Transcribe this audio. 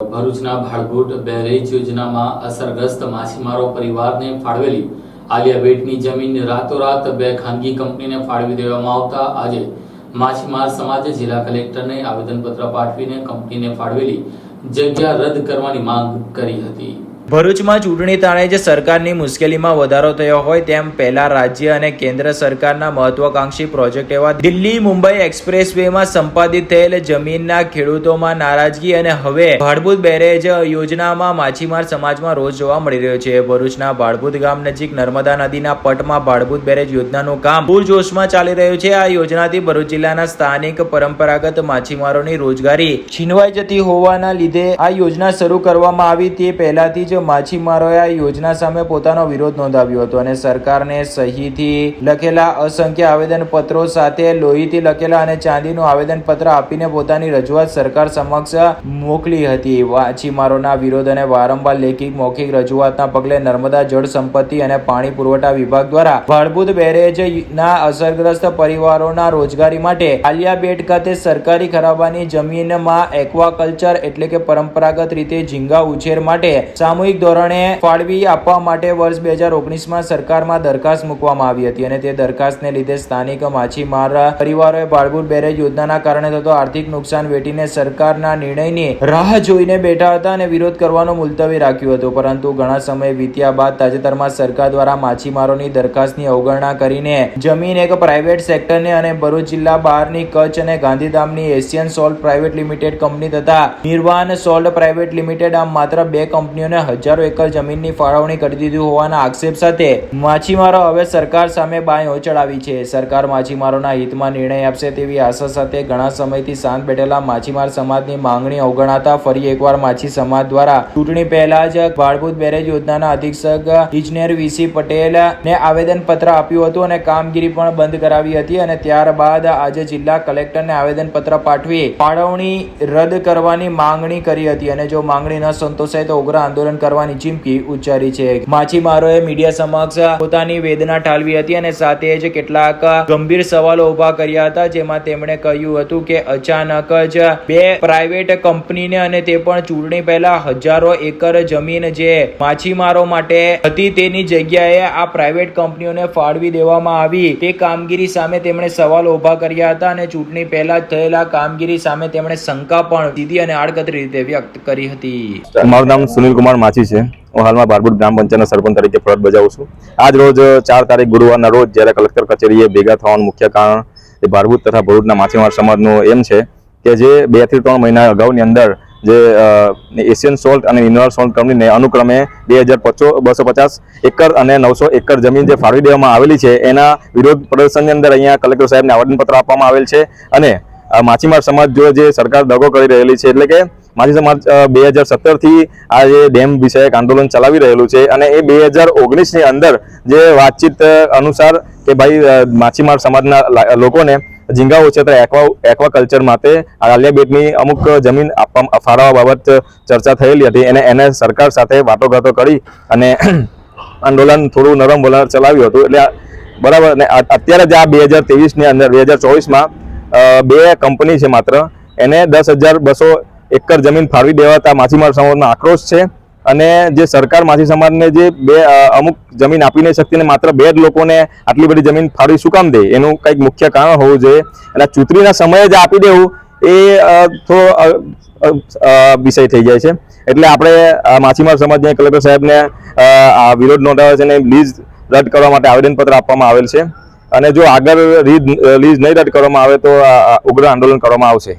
ભરૂચના ભાડભૂટ બેરેજ યોજનામાં અસરગ્રસ્ત માછીમારો પરિવારને ફાળવેલી આલિયા બેટની જમીન રાતોરાત બે ખાનગી કંપનીને ફાળવી દેવામાં આવતા આજે માછીમાર સમાજે જિલ્લા કલેક્ટરને આવેદનપત્ર પાઠવીને કંપનીને ફાળવેલી જગ્યા રદ કરવાની માંગ કરી હતી. ભરૂચમાં ચૂંટણી તાણે જે સરકારની મુશ્કેલીમાં વધારો થયો હોય તેમ પહેલા રાજ્ય અને કેન્દ્ર સરકારના મહત્વાકાંક્ષી પ્રોજેક્ટ એવા દિલ્હી મુંબઈ એક્સપ્રેસ વેમાં સંપાદિત થયેલ જમીનના ખેડૂતોમાં નારાજગી અને હવે ભાડભૂત બેરેજ યોજનામાં માછીમાર સમાજમાં રોજ જોવા મળી રહ્યો છે. ભરૂચના ભાડભૂત ગામ નજીક નર્મદા નદીના પટમાં ભાડભૂત બેરેજ યોજનાનું કામ પૂરજોશમાં ચાલી રહ્યું છે. આ યોજનાથી ભરૂચ જિલ્લાના સ્થાનિક પરંપરાગત માછીમારોની રોજગારી છીનવાઈ જતી હોવાના લીધે આ યોજના શરૂ કરવામાં આવી તે પહેલાથી જ માછીમારોએ આ યોજના સામે પોતાનો વિરોધ નોંધાવ્યો હતો અને સરકારને સહીથી લખેલા અસંખ્ય આવેદન પત્રો સાથે લોહીથી લખેલા અને ચાંદીનું આવેદન પત્ર આપીને પોતાની રજૂઆત સરકાર સમક્ષ મોકલી હતી. માછીમારોના વિરોધ અને વારંવાર લેખિત મૌખિક રજૂઆતના પગલે નર્મદા જળ સંપત્તિ અને પાણી પુરવઠા વિભાગ દ્વારા ભાડભૂત બેરેજના અસરગ્રસ્ત પરિવારોના રોજગારી માટે આલિયા બેટ ખાતે સરકારી ખરાબાની જમીનમાં એક્વાકલ્ચર એટલે કે પરંપરાગત રીતે ઝીંગા ઉછેર માટે સામૂહિક ધોરણે ફાળવી આપવા માટે વર્ષ બે હજાર ઓગણીસમાં સરકારમાં દરખાસ્ત મૂકવામાં આવી હતી અને તે દરખાસ્તને લીધે સ્થાનિક માછીમાર પરિવારોએ ભાડભૂત બેરેજ યોજનાના કારણે થતો આર્થિક નુકસાન વેઠીને સરકારના નિર્ણયની રાહ જોઈને બેઠા હતા અને વિરોધ કરવાનો મુલતવી રાખ્યું હતું. પરંતુ ઘણા સમય વીત્યા બાદ તાજેતરમાં સરકાર દ્વારા માછીમારોની દરખાસ્તની અવગણના કરીને જમીન એક પ્રાઇવેટ સેક્ટરને અને ભરૂચ જિલ્લા બહારની કચ્છ અને ગાંધીધામની Asian salt private limited company તથા નિર્વાણ સોલ્ટ પ્રાઇવેટ લિમિટેડ આમ માત્ર બે કંપનીઓને હજારો એકર જમીનની ફાળવણી કરી દીધી હોવાના આક્ષેપ સાથે માછીમારો હવે સરકાર સામે બાંયો ચડાવી છે. સરકાર માછીમારોના હિતમાં નિર્ણય આપશે તેવી આશા સાથે ઘણા સમયથી શાંત બેઠેલા માછીમાર સમાજની માંગણી અવગણાતા ફરી એકવાર માછી સમાજ દ્વારા ચૂંટણી પહેલા જ ભાડભૂત બેરેજ યોજનાના અધિક્ષક ઇજનેર વીસી પટેલ ને આવેદન પત્ર આપ્યું હતું અને કામગીરી પણ બંધ કરાવી હતી અને ત્યારબાદ આજે જિલ્લા કલેક્ટરને આવેદન પત્ર પાઠવી ફાળવણી રદ કરવાની માંગણી કરી હતી. અને જો માંગણી ન સંતોષાય તો ઉગ્ર આંદોલન કરવાની ચીમકી ઉચ્ચારી છે. માછીમારોએ મીડિયા સમક્ષ પોતાની વેદના ઠાલવી હતી અને સાથે જ કેટલાક ગંભીર સવાલો ઊભા કર્યા હતા, જેમાં તેમણે કહ્યું હતું કે અચાનક જ બે પ્રાઇવેટ કંપનીને અને તે પણ ચૂંટણી પહેલા હજારો એકર જમીન જે માછીમારો માટે હતી તેની જગ્યાએ આ પ્રાઇવેટ કંપનીઓને ફાળવી દેવામાં આવી. તે કામગીરી સામે તેમણે સવાલો ઊભા કર્યા હતા અને ચૂંટણી પહેલા થયેલા કામગીરી સામે તેમણે શંકા પણ દીધી અને આડકતરી રીતે વ્યક્ત કરી હતી. મારું નામ સુનિલ કુમાર માછી છે. હું હાલમાં બારબુડ ગ્રામ પંચાયતના સરપંચ તરીકે ફરજ બજાવું છું. આજ રોજ ચાર તારીખ ગુરુવારના રોજ જ્યારે કલેક્ટર કચેરીએ ભેગા થવાનું મુખ્ય કારણ એ ભારભૂત તથા ભરૂચના માછીમાર સમાજનું એમ છે કે જે બેથી ત્રણ મહિના અગાઉની અંદર જે એશિયન સોલ્ટ અને મિનરલ સોલ્ટ કંપનીને અનુક્રમે બે હજાર બસો પચાસ એકર અને નવસો એકર જમીન જે ફાળવી દેવામાં આવેલી છે, એના વિરોધ પ્રદર્શનની અંદર અહીંયા કલેક્ટર સાહેબને આવેદનપત્ર આપવામાં આવેલ છે અને માછીમાર સમાજ જો જે સરકાર દગો કરી રહેલી છે, એટલે કે માછી સમાજ બે હજાર સત્તરથી આ જે ડેમ વિષયક આંદોલન ચલાવી રહેલું છે અને એ બે હજાર ઓગણીસની અંદર જે વાતચીત અનુસાર કે ભાઈ માછીમાર સમાજના લોકોને ઝીંગા ઉછેર એક્વા, એક્વાકલ્ચર માટે આલિયા બેટની અમુક જમીન આપવા, ફાળવવા બાબત ચર્ચા થયેલી હતી. અને એને સરકાર સાથે વાટોઘાટો કરી અને આંદોલન થોડું નરમ વલણ ચલાવ્યું હતું. એટલે બરાબર, ને અત્યારે જ આ બે હજાર ત્રેવીસની અંદર, બે હજાર ચોવીસમાં બે કંપની છે માત્ર. એને દસ હજાર બસો એકર જમીન ફાળવી દેવાતા માછીમાર સમાજનો આક્રોશ છે. અને જે સરકાર માછી સમાજને જે બે અમુક જમીન આપી નહીં માત્ર બે જ લોકોને આટલી બધી જમીન ફાળવી શું કામ દે? એનું કંઈક મુખ્ય કારણ હોવું જોઈએ. અને ચૂંટણીના સમયે જ આપી દેવું એ થોડો વિષય થઈ જાય છે. એટલે આપણે માછીમાર સમાજને કલેક્ટર સાહેબને આ વિરોધ નોંધાવે છે અને લીઝ રદ કરવા માટે આવેદનપત્ર આપવામાં આવેલ છે. અને જો આગળ લીઝ રીઝ નહીં રદ કરવામાં આવે તો ઉગ્ર આંદોલન કરવામાં આવશે.